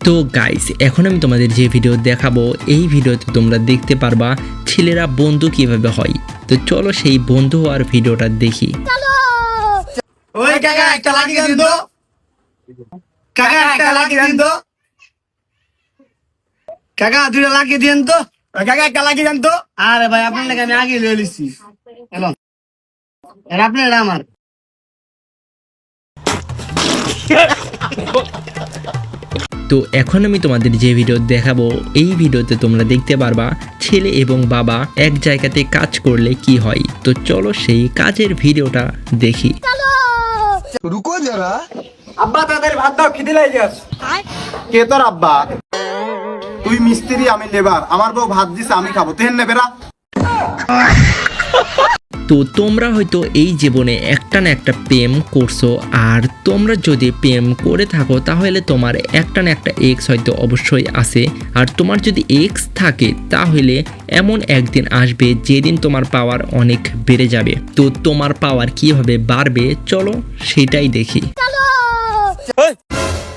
তো গাইস এখন আমি তোমাদের যে ভিডিও দেখাবো এই ভিডিওতে তোমরা দেখতে পারবা ছেলেরা বন্ধু কীভাবে হয়। তো চলো সেই বন্ধু হওয়ার ভিডিওটা দেখি। ওই কাকা একটা লাগিয়ে দিন তো। কাকা একটা লাগিয়ে দিন তো। কাকা দুইটা লাগিয়ে দিন তো। ওই কাকা একটা লাগিয়ে দেন তো। আরে ভাই আপনার নাকি আমি আগে লিয়ে লিছি এলো। এর আপনার এটা আমার। তো এখন আমি তোমাদের যে ভিডিও দেখাবো এই ভিডিওতে তোমরা দেখতে পারবা ছেলে এবং বাবা এক জায়গাতে কাজ করলে কি হয়। তো চলো সেই কাজের ভিডিওটা দেখি। রুকো যারা। আব্বা তাদের ভাত দাও খিদে লাগে কে তোর আব্বা? তুই মিস্ত্রি আমি লেবার। আমার বউ ভাত দিছে আমি খাব। তেহেন নেবেরা তো তোমরা হয়তো এই জীবনে একটা না একটা প্রেম করছ আর তোমরা যদি প্রেম করে থাকো তাহলে তোমার একটা না একটা এক্স হয়তো অবশ্যই আছে। আর তোমার যদি এক্স থাকে তাহলে এমন একদিন আসবে যেদিন তোমার পাওয়ার অনেক বেড়ে যাবে। তো তোমার পাওয়ার কীভাবে বাড়বে চলো সেটাই দেখি।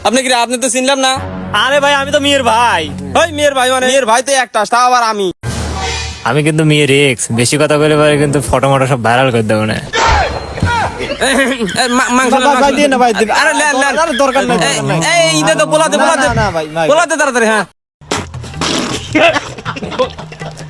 আপনি কি আপনি তো চিনলাম না? আরে ভাই আমি তো মেয়ের ভাই। ওই মেয়ের ভাই মানে? মেয়ের ভাই তো একটা তা আবার আমি। আমি কিন্তু মেয়ে রেক্স বেশি কথা বলে পারে কিন্তু ফটো মটো সব ভাইরাল করে দেবো না। তাড়াতাড়ি হ্যাঁ।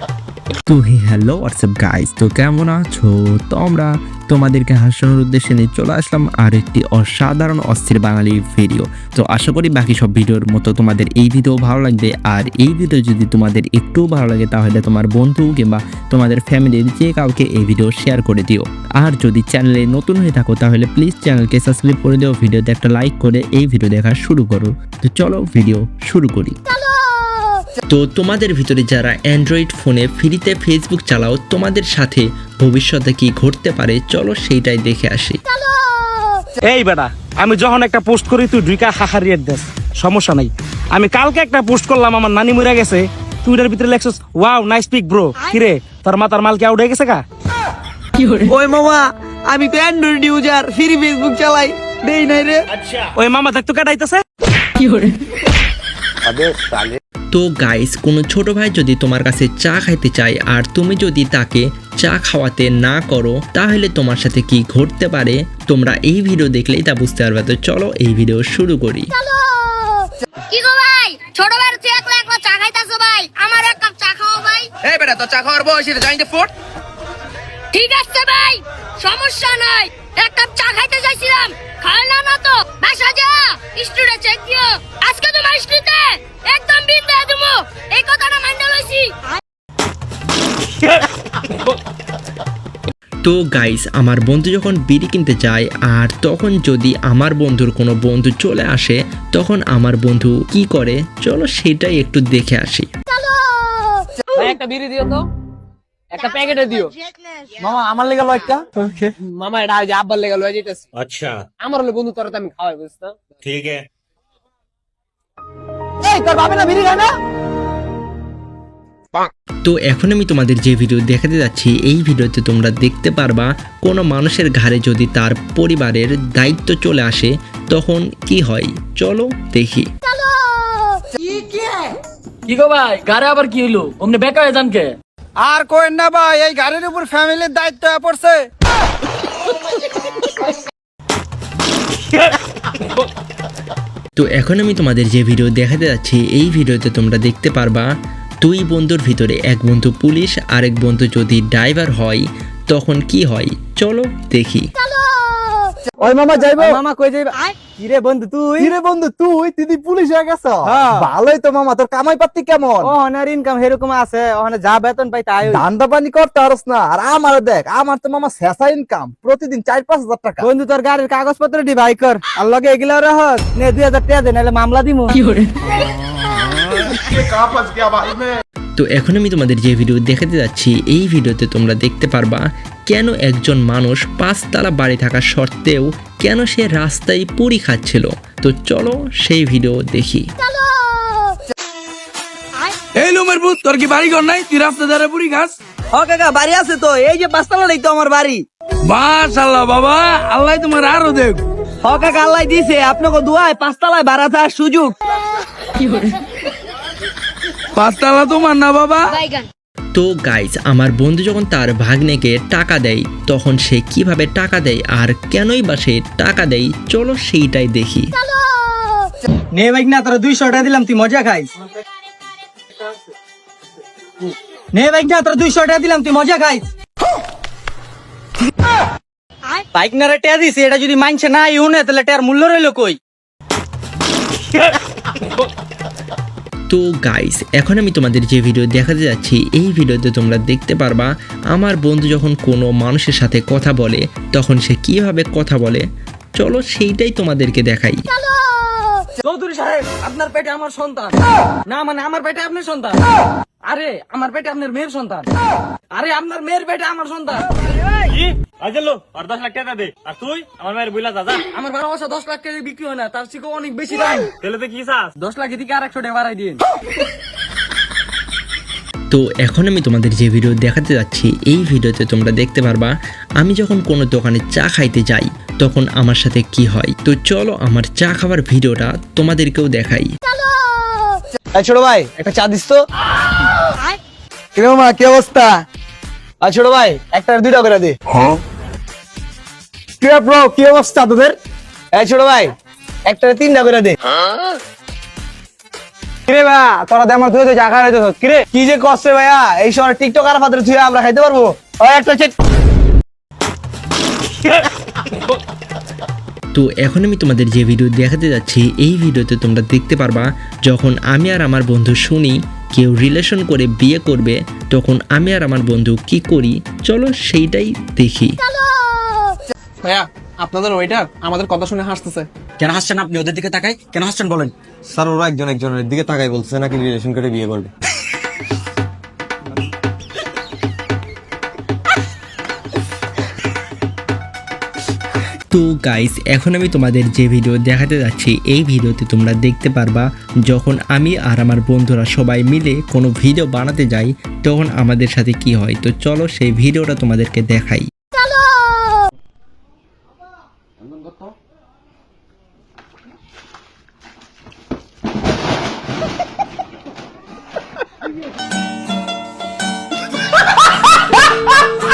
তো হ্যালো হোয়াটসঅ্যাপ গাইস তো কেমন আছো? তো আমরা তোমাদেরকে হাসানোর উদ্দেশ্যে নিয়ে চলে আসলাম আর একটি অসাধারণ অস্থির বাঙালি ভিডিও তো আশা করি বাকি সব ভিডিওর মতো তোমাদের এই ভিডিও ভালো লাগবে। আর এই ভিডিও যদি তোমাদের একটু ভালো লাগে, তাহলে তোমার বন্ধু কিংবা তোমাদের ফ্যামিলির যে কাউকে এই ভিডিও শেয়ার করে দিও। আর যদি চ্যানেলে নতুন হয়ে থাকো, তাহলে প্লিজ চ্যানেলকে সাবস্ক্রাইব করে দিও। ভিডিওতে একটা লাইক করে এই ভিডিও দেখা শুরু করো। তো চলো ভিডিও শুরু করি। তো তোমাদের ভিতরে যারা অ্যান্ড্রয়েড ফোনে ফ্রিতে ফেসবুক চালাও তোমাদের সাথে ভবিষ্যতে কি ঘটতে পারে? চলো সেইটাই দেখে আসি। এই বেটা আমি যখন একটা পোস্ট করি তুই দুইকা হাহারিয়ে দেস। সমস্যা নাই। আমি কালকে একটা পোস্ট করলাম আমার নানি মরে গেছে। তুই এটার ভিতরে লেখছিস ওয়াও নাইস পিক ব্রো কিরে তোর মাতার মাল কি আউট হয়ে গেছে কা? ওই মামা আমি তো অ্যান্ড্রয়েড ইউজার ফ্রি ফেসবুক চালাই। দেই নাই রে। ওই মামা দেখতো কাটাইতেছে। তো গাইস কোনো ছোট ভাই যদি তোমার কাছে চা খাইতে চায় আর তুমি যদি তাকে চা খাওয়াতে না করো তাহলে তোমার সাথে কি ঘটতে পারে? তোমরা এই ভিডিও দেখলেই তা বুঝতে পারবে। তো চলো এই ভিডিও শুরু করি। কি গো ভাই? ছোট ভাই তুই একলা একলা চা খাইতাছো ভাই? আমার এক কাপ চা খাও ভাই। এই বেটা তো চা খাওয়ার বয়স এটা জানিতে ফুট? ঠিক আছে ভাই সমস্যা নাই। এক কাপ চা খাইতে চাইছিলাম খাই না না তো বাসা যা স্টুডেন্ট চেক দিও। আজকে তোমার একদম বিল দিয়ে দেবো এই কথাটা মাইন্ড লইছি। তো গাইস আমার বন্ধু যখন বিড়ি কিনতে যায় আর তখন যদি আমার বন্ধুর কোনো বন্ধু চলে আসে তখন আমার বন্ধু কি করে? চলো সেটাই একটু দেখে আসি। একটা বিড়ি দিও তো। একটা প্যাকেটে দিও। মামা আমার লেগে লো একটা। মামা এটা আব্বার লেগে লো আচ্ছা। আমার বন্ধু তোরা তো আমি খাওয়াই ঠিক আছে এই তোর বাবা না বিড়ি খায় না? তো এখন আমি তোমাদের যে ভিডিও দেখাতে যাচ্ছি এই ভিডিওতে তোমরা দেখতে পারবা কোনো মানুষের ঘাড়ে যদি তার পরিবারের দায়িত্ব চলে আসে তখন কি হয়? চলো দেখি। কি গো ভাই? ঘরে আবার কি হইল? অমনি বেকা হয়ে যান কে? আর কোয়েন না ভাই এই গাড়ির উপর ফ্যামিলির দায়িত্ব পড়ছে। তো এখন আমি তোমাদের যে ভিডিও দেখাতে যাচ্ছি এই ভিডিওতে তোমরা দেখতে পারবা দুই বন্ধুর ভিতরে এক বন্ধু পুলিশ আরেক বন্ধু যদি ড্রাইভার হয় তখন কি হয়? চলো দেখি। ওই মামা যাইবো। মামা কই যাইবা? কিরে বন্ধু তুই? কিরে বন্ধু তুই? দিদি পুলিশ হয়ে গেছ? হ্যাঁ। ভালোই তো মামা তোর কামাই পাতি কেমন? ওহনার ইনকাম এরকম আছে ওখানে যা বেতন পাই তাই ধান্দা পানি করতে পারস না। আর আমার দেখ আমার তো মামা শেষা ইনকাম প্রতিদিন চার পাঁচ হাজার টাকা। বন্ধু তোর গাড়ির কাগজপত্র ডিভাই কর। আর লগে এগুলা রহস নে দুই হাজার টাকা দে নাহলে মামলা দিমু। কি করে? তো এখন আমি তোমাদের যে ভিডিও দেখাতে যাচ্ছি এই ভিডিওতে তোমরা দেখতে পারবা কেন একজন মানুষ পাঁচতলা বাড়ি থাকা সত্ত্বেও কেন সে রাস্তায় পুরি খাচ্ছিল? তো চলো সেই ভিডিও দেখি। এই লোমের ভূত তোর কি বাড়ি ঘর নাই? তুই রাস্তা ধারে পুরি খাস? ও কাকা বাড়ি আছে তো। এই যে পাঁচতলা তো আমার বাড়ি। মাশাল্লাহ বাবা। আল্লাহ তোমার আরও দেখ। ও কাকা আল্লাহ দিছে। আপনাকে দুয়ায় পাঁচতলায় ভাড়া থাকার সুযোগ। পাঁচতলা তোমার না বাবা? তো গাইজ আমার বন্ধু যখন তার ভাগ্নেকে টাকা দেয়, তখন সে কীভাবে টাকা দেয় আর কেনই বা সে টাকা দেয়, চলো সেইটাই দেখি। নে ভাই না তোরা দুইশো টাকা দিলাম, তুই মজা খাইস। নে ভাই না তোরা দুইশো টাকা দিলাম, তুই মজা খাইস। বাইক না টেয়া দিস এটা যদি মানছে না ইউনে তাহলে টেয়ার মূল্য রইল কই? তো গাইস এখন আমি তোমাদের যে ভিডিও দেখাতে যাচ্ছি এই ভিডিওতে তোমরা দেখতে পারবা আমার বন্ধু যখন কোনো মানুষের সাথে কথা বলে তখন সে কীভাবে কথা বলে? চলো সেইটাই তোমাদেরকে দেখাই। চৌধুরী সাহেব আপনার পেটে আমার সন্তান। না মানে আমার পেটে আপনার সন্তান। আরে আমার পেটে আপনার মেয়ের সন্তান। আরে আপনার মেয়ের পেটে আমার সন্তান। আমার দশ লাখ টাকা বিক্রি হয় না তার থেকে অনেক বেশি দাম। তাহলে তো কি চাস? দশ লাখ আর একশো টাকা বাড়াই দিন। তো এখন আমি তোমাদের যে ভিডিও দেখাতে যাচ্ছি এই ভিডিওতে তোমরা দেখতে পারবা আমি যখন কোনো দোকানে চা খাইতে যাই তখন আমার সাথে কি হয়? তো চলো আমার চা খাবার ভিডিওটা তোমাদেরকেও দেখাই। ছোট ভাই একটা চা দিস তো। কি অবস্থা? আর ছোট ভাই একটা দুইটা করে দে। কি ব্রো কি অবস্থা তোদের? এই ছোট ভাই একটা তিনটা করে দে। কিরে ভাই তোরা দে আমার তুই চা খাইতে কিরে কি যে কষ্ট ভাইয়া এই সময় টিকটক আর পাত্রে তুই আমরা খাইতে পারব? ওই একটা হচ্ছে তো এখন আমি তোমাদের যে ভিডিও দেখাতে যাচ্ছি এই ভিডিওতে তোমরা দেখতে পারবা যখন আমি আর আমার বন্ধু শুনি কেউ রিলেশন করে বিয়ে করবে তখন আমি আর আমার বন্ধু কি করি? চলো সেইটাই দেখি। ভাইয়া আপনাদের ওয়েটার আমাদের কথা শুনে হাসতেছে। কেন হাসছেন আপনি? ওদের দিকে তাকাই। কেন হাসছেন বলেন? স্যার ওরা একজন একজনের দিকে তাকাই বলছে নাকি রিলেশন করে বিয়ে করবে? তো গাইস এখন আমি তোমাদের যে ভিডিও দেখাতে যাচ্ছি, এই ভিডিওতে তোমরা দেখতে পারবা, যখন আমি আর আমার বন্ধুরা সবাই মিলে কোনো ভিডিও বানাতে যাই, তখন আমাদের সাথে কি হয়? তো চলো সেই ভিডিওটা তোমাদেরকে দেখাই।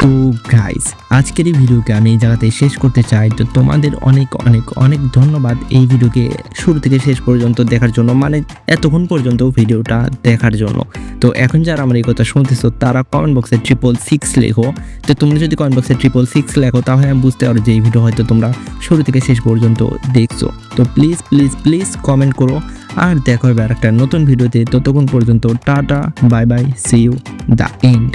তো গাইস আজকের এই ভিডিওকে আমি এই জায়গাতে শেষ করতে চাই। তো তোমাদের অনেক অনেক অনেক ধন্যবাদ এই ভিডিওকে শুরু থেকে শেষ পর্যন্ত দেখার জন্য মানে এতক্ষণ পর্যন্ত ভিডিওটা দেখার জন্য। তো এখন যারা আমার এই কথা শুনতেছো, তারা কমেন্ট বক্সে ট্রিপল সিক্স লেখো। তো তোমরা যদি কমেন্ট বক্সে ট্রিপল সিক্স লেখো, তাহলে আমি বুঝতে পারো যে এই ভিডিও হয়তো তোমরা শুরু থেকে শেষ পর্যন্ত দেখছ। তো প্লিজ প্লিজ প্লিজ কমেন্ট করো। আর দেখা আর একটা নতুন ভিডিওতে। ততক্ষণ পর্যন্ত tata bye bye see you the end